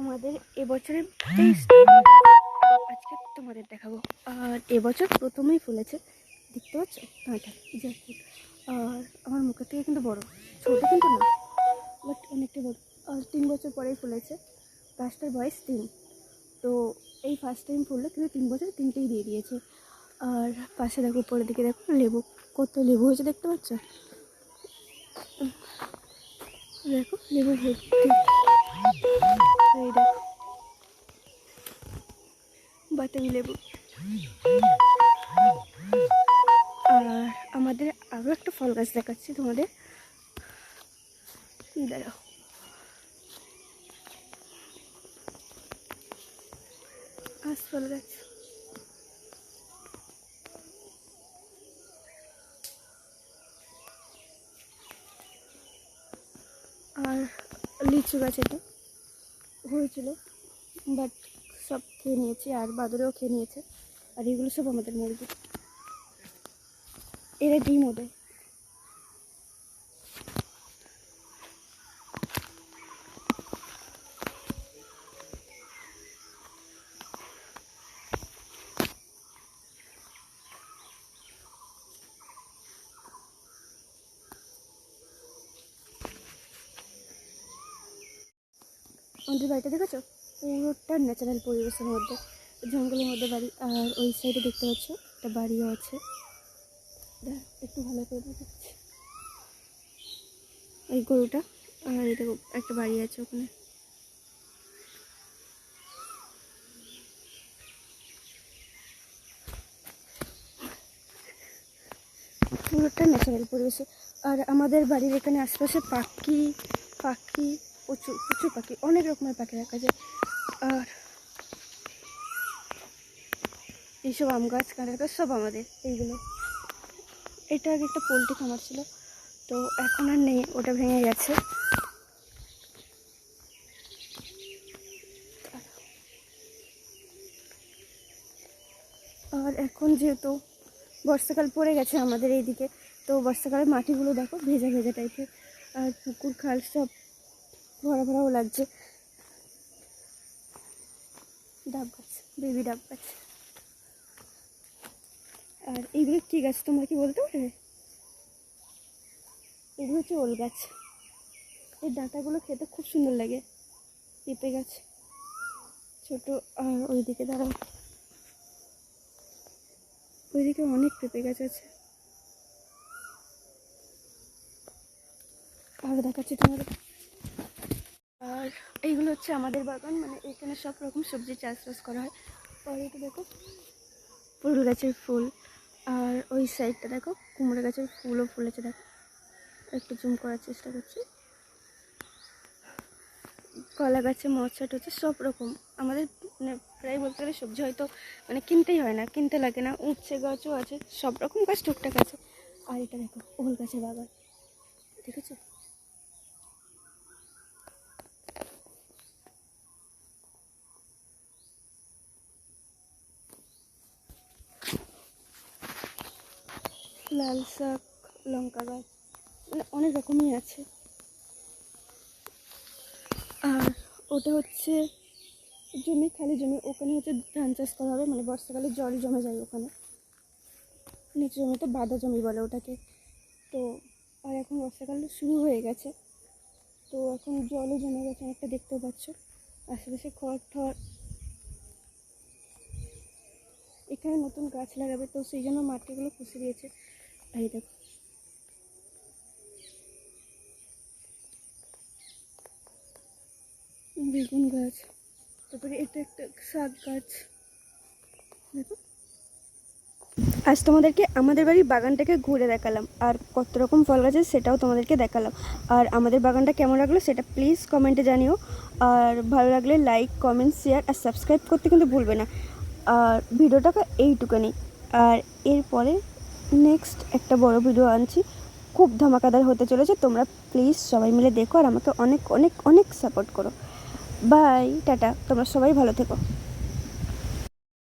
আমাদের এবছরের বেস্ট আজকে তোমাদের দেখাবো। আর এবছর প্রথমেই ফুলেছে, দেখতে পাচ্ছ? জ্যাকফ্রুট আর আমার মুখের থেকে কিন্তু বড়। ছোটো কিন্তু না বাট অনেকটা বড়। আর তিন বছর পরেই ফুলেছে। গাছটার বয়স তিন। তো এই ফার্স্ট টাইম ফুললো কিন্তু তিন বছর তিনটেই দিয়ে দিয়েছে। আর পাশে দেখো, উপরের দিকে দেখো, লেবু। কত লেবু হয়েছে দেখতে পাচ্ছ? দেখো লেবু ভর্তি এই দেখো বাতাবি লেবু। আর আমাদের আরও একটা ফল গাছ দেখাচ্ছি তোমাদের। দাঁড়াও। আজ ফল গাছ। আর লিচু গাছ এটা। হয়েছিল বাট সব খেয়ে নিয়েছে, আর বাদরেও খেয়ে নিয়েছে, আর এগুলো সব আমাদের মুরগি। এরা ডিম ওদের। আমাদের বাড়িটা দেখেছ? পুরোটা ন্যাচারাল পরিবেশের মধ্যে। জঙ্গলের মধ্যে বাড়ি, আর ওই সাইডে দেখতে পাচ্ছ, একটা বাড়িও আছে। একটু ভালো করে দেখাচ্ছি ওই গরুটা, আর এই দেখো, একটা বাড়ি আছে ওখানে। পুরোটা ন্যাচারাল পরিবেশে। আর আমাদের বাড়ির এখানে আশেপাশে পাখি পাখি প্রচুর প্রচুর পাখি, অনেক রকমের পাখি দেখা যায়। আর এইসব আম গাছ, কাঁঠাল গাছ, সব আমাদের, এইগুলো। এটা আগে একটা পোলট্রি খামার ছিল, তো এখন আর নেই, ওটা ভেঙে গেছে। আর এখন যেহেতু বর্ষাকাল পড়ে গেছে আমাদের এইদিকে, তো বর্ষাকালের মাটিগুলো দেখো, ভেজা ভেজা টাইপের আর পুকুর খাল সব ভরা ভরাও লাগছে। ডাব গাছ বেবি ডাব গাছ। আর এইগুলো কী গাছ, তোমরা কি বলতে পারবে? এগুলো হচ্ছে ওল গাছ। এই ডাঁটাগুলো খেতে খুব সুন্দর লাগে, পেঁপে গাছ। ছোট, আর ওইদিকে দাঁড়াও। ওইদিকে অনেক পেঁপে গাছ আছে। আর দেখাচ্ছি তোমাদের। আর এইগুলো হচ্ছে আমাদের বাগান মানে এখানে সব রকম সবজি চাষবাস করা হয়। আর এটা দেখো, ফুল গাছের ফুল। আর ওই সাইডটা দেখো, কুমড়ো গাছের ফুলও ফুলেছে, দেখো। একটু জুম করার চেষ্টা করছি। কলা গাছে মশাট হচ্ছে সব রকম। আমাদের মানে প্রায় বলতে গেলে সবজি হয়তো মানে কিনতেই হয় না, কিনতে লাগে না। উচ্ছে গাছও আছে, সব রকম গাছ টুকটাক আছে। আর এটা দেখো, ওল গাছের বাগান। দেখেছ? লাল শাক, লঙ্কা গাছ মানে অনেক রকমই আছে। আর ওটা হচ্ছে জমি খালি জমি, ওখানে হচ্ছে ধান চাষ করা হবে মানে বর্ষাকালে জল জমে যায় ওখানে। নিচু জমিতে বাঁধা জমি বলে ওটাকে। তো, আর এখন বর্ষাকাল শুরু হয়ে গেছে। তো এখন জলও জমে গেছে, অনেকটা দেখতেও পাচ্ছ। আশেপাশে খড় ঠড়। এখানে নতুন গাছ লাগাবে, তো সেই জন্য মাটিগুলো খুশি দিয়েছে। এই দেখো। বেগুন গাছ, তারপরে এটা একটা শাক গাছ। আজ তোমাদেরকে আমাদের বাড়ির বাগানটাকে ঘুরে দেখালাম, আর কত রকম ফল গাছ আছে সেটাও তোমাদেরকে দেখালাম। আর আমাদের বাগানটা কেমন লাগল সেটা প্লিজ কমেন্টে জানিও। আর ভালো লাগলে লাইক কমেন্ট শেয়ার আর সাবস্ক্রাইব করতে কিন্তু ভুলবে না। আর ভিডিওটা এইটুকানি। আর এরপরে নেক্সট একটা বড় ভিডিও আনছি। খুব ধামাকাদার হতে চলেছে। তোমরা প্লিজ সবাই মিলে দেখো আর আমাকে অনেক অনেক অনেক সাপোর্ট করো। বাই টাটা। তোমরা সবাই ভালো থেকো।